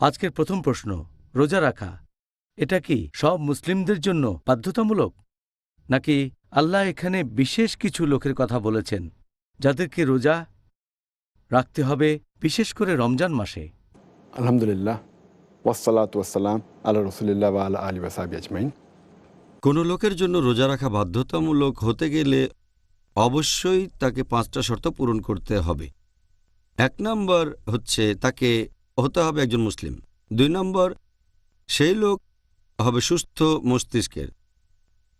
আজকের প্রথম প্রশ্ন রোজা রাখা। এটা কি সব মুসলিমদের জন্য বাধ্যতামূলক? নাকি আল্লাহ এখানে বিশেষ কিছু লোকের কথা বলেছেন যাদেরকে রোজা রাখতে হবে বিশেষ করে রমজান মাসে? আলহামদুলিল্লাহ। ওয়াসালাত ওয়াসালাম আল্লাহ রসুলিল্লাহ বা আল্লাহ আলী ওয়াসাবি আজমাইন। কোনো লোকের জন্য রোজা রাখা বাধ্যতামূলক হতে গেলে অবশ্যই তাকে পাঁচটা শর্ত পূরণ করতে হবে। এক নম্বর হচ্ছে তাকে হতে হবে একজন মুসলিম। দুই নম্বর, সেই লোক হবে সুস্থ মস্তিষ্কের।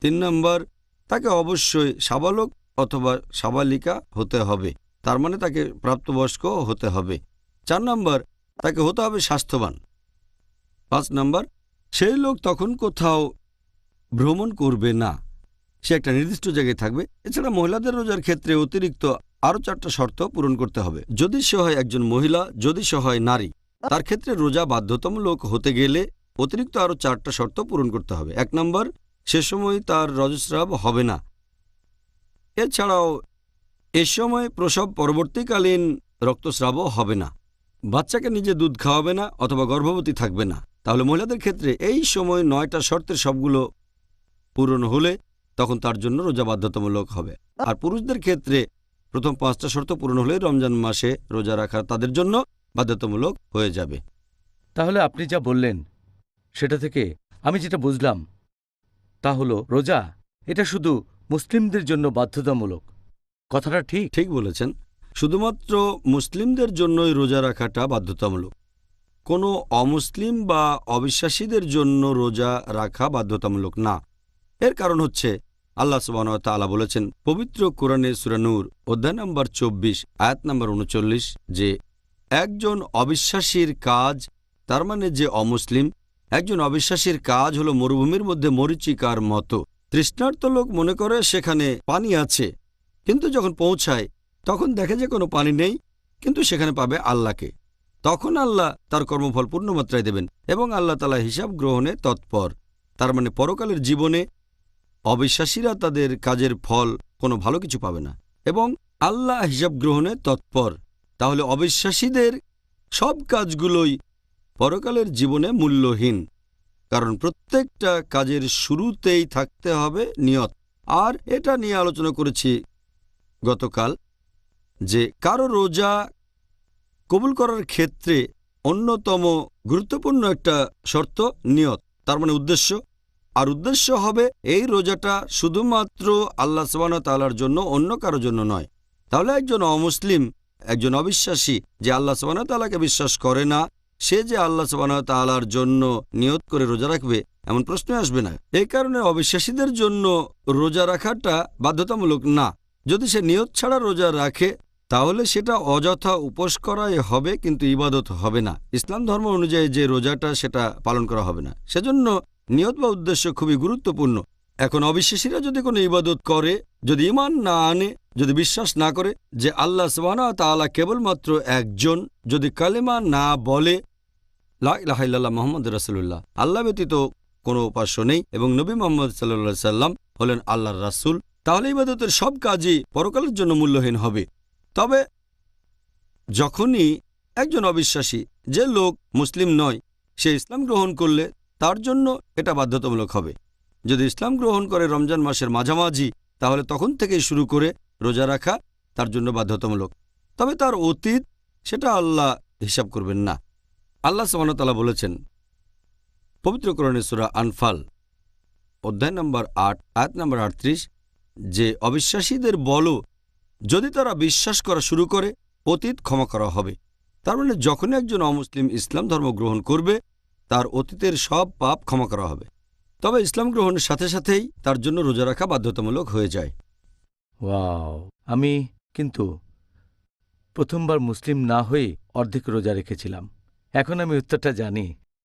তিন নম্বর, তাকে অবশ্যই সাবালক অথবা সাবালিকা হতে হবে। তার মানে তাকে প্রাপ্তবয়স্ক হতে হবে। চার নম্বর, তাকে হতে হবে স্বাস্থ্যবান। পাঁচ নম্বর, সেই লোক তখন কোথাও ভ্রমণ করবে না। সে একটা নির্দিষ্ট জায়গায় থাকবে। এছাড়া মহিলাদের রোজার ক্ষেত্রে অতিরিক্ত আরও চারটা শর্ত পূরণ করতে হবে। যদি সে হয় একজন মহিলা, যদি সে হয় নারী তার ক্ষেত্রে রোজা বাধ্যতামূলক হতে গেলে অতিরিক্ত আরও চারটা শর্ত পূরণ করতে হবে। এক নম্বর, সে সময় তার রজস্রাব হবে না। এছাড়াও, এ সময় প্রসব পরবর্তীকালীন রক্তস্রাবও হবে না। বাচ্চাকে নিজে দুধ খাওয়াবে না অথবা গর্ভবতী থাকবে না। তাহলে মহিলাদের ক্ষেত্রে এই সময় নয়টা শর্তের সবগুলো পূরণ হলে তখন তার জন্য রোজা বাধ্যতামূলক হবে। আর পুরুষদের ক্ষেত্রে প্রথম পাঁচটা শর্ত পূরণ হলে রমজান মাসে রোজা রাখা তাদের জন্য বাধ্যতামূলক হয়ে যাবে। তাহলে আপনি যা বললেন সেটা থেকে আমি যেটা বুঝলাম তা হলো রোজা এটা শুধু মুসলিমদের জন্য বাধ্যতামূলক। কথাটা ঠিক? ঠিক বলেছেন। শুধুমাত্র মুসলিমদের জন্যই রোজা রাখাটা বাধ্যতামূলক। কোনো অমুসলিম বা অবিশ্বাসীদের জন্য রোজা রাখা বাধ্যতামূলক না। এর কারণ হচ্ছে আল্লাহ সুবাহতালা বলেছেন পবিত্র কোরআনে সুরানুর অধ্যায় নম্বর চব্বিশ আয়াত নম্বর উনচল্লিশ যে একজন অবিশ্বাসীর কাজ, তার মানে যে অমুসলিম, একজন অবিশ্বাসীর কাজ হলো মরুভূমির মধ্যে মরিচিকার মতো। তৃষ্ণার্ত লোক মনে করে সেখানে পানি আছে, কিন্তু যখন পৌঁছায়, তখন দেখে যে কোনো পানি নেই, কিন্তু সেখানে পাবে আল্লাহকে। তখন আল্লাহ তার কর্মফল পূর্ণমাত্রায় দেবেন এবং আল্লাহ তালা হিসাব গ্রহণে তৎপর। তার মানে পরকালের জীবনে অবিশ্বাসীরা তাদের কাজের ফল কোনো ভালো কিছু পাবে না, এবং আল্লাহ হিসাব গ্রহণে তৎপর। তাহলে অবিশ্বাসীদের সব কাজগুলোই পরকালের জীবনে মূল্যহীন, কারণ প্রত্যেকটা কাজের শুরুতেই থাকতে হবে নিয়ত। আর এটা নিয়ে আলোচনা করেছি গতকাল যে কারও রোজা কবুল করার ক্ষেত্রে অন্যতম গুরুত্বপূর্ণ একটা শর্ত নিয়ত, তার মানে উদ্দেশ্য। আর উদ্দেশ্য হবে এই রোজাটা শুধুমাত্র আল্লাহ সবানা তালার জন্য, অন্য কারোর জন্য নয়। তাহলে একজন অমুসলিম একজন অবিশ্বাসী যে আল্লাহ সবানা তালাকে বিশ্বাস করে না, সে যে আল্লাহ সবানা তালার জন্য নিয়ত করে রোজা রাখবে, এমন প্রশ্ন আসবে না। এই কারণে অবিশ্বাসীদের জন্য রোজা রাখাটা বাধ্যতামূলক না। যদি সে নিয়ত ছাড়া রোজা রাখে, তাহলে সেটা অযথা উপোস করাই হবে, কিন্তু ইবাদত হবে না। ইসলাম ধর্ম অনুযায়ী যে রোজাটা, সেটা পালন করা হবে না। সেজন্য নিয়ত বা উদ্দেশ্য খুবই গুরুত্বপূর্ণ। এখন অবিশ্বাসীরা যদি কোনো ইবাদত করে, যদি ইমান না আনে যদি বিশ্বাস না করে যে আল্লাহ সবানা তাআলা কেবলমাত্র একজন, যদি কালেমা না বলে লাহ মোহাম্মদ রাসুল্লাহ আল্লাহ ব্যতীত কোনো উপাস্য নেই এবং নবী মোহাম্মদ সাল্লা সাল্লাম হলেন আল্লাহর রাসুল, তাহলে ইবাদতের সব কাজই পরকালের জন্য মূল্যহীন হবে। তবে যখনই একজন অবিশ্বাসী, যে লোক মুসলিম নয়, সে ইসলাম গ্রহণ করলে তার জন্য এটা বাধ্যতামূলক হবে। যদি ইসলাম গ্রহণ করে রমজান মাসের মাঝামাঝি, তাহলে তখন থেকেই শুরু করে রোজা রাখা তার জন্য বাধ্যতামূলক তবে তার অতীত সেটা আল্লাহ হিসাব করবেন না। আল্লাহ সামানতালা বলেছেন, পবিত্র করণেশ্বরা আনফাল, অধ্যায় নম্বর আট, আয়াত নম্বর আটত্রিশ, যে অবিশ্বাসীদের বলো, যদি তারা বিশ্বাস করা শুরু করে, অতীত ক্ষমা করা হবে। তার মানে যখনই একজন অমুসলিম ইসলাম ধর্ম গ্রহণ করবে, তার অতীতের সব পাপ ক্ষমা করা হবে। তবে ইসলাম গ্রহণের সাথে সাথেই তার জন্য রোজা রাখা বাধ্যতামূলক হয়ে যায়। ওয়াও আমি কিন্তু প্রথমবার মুসলিম না হয়ে অর্ধেক রোজা রেখেছিলাম। এখন আমি উত্তরটা জানি।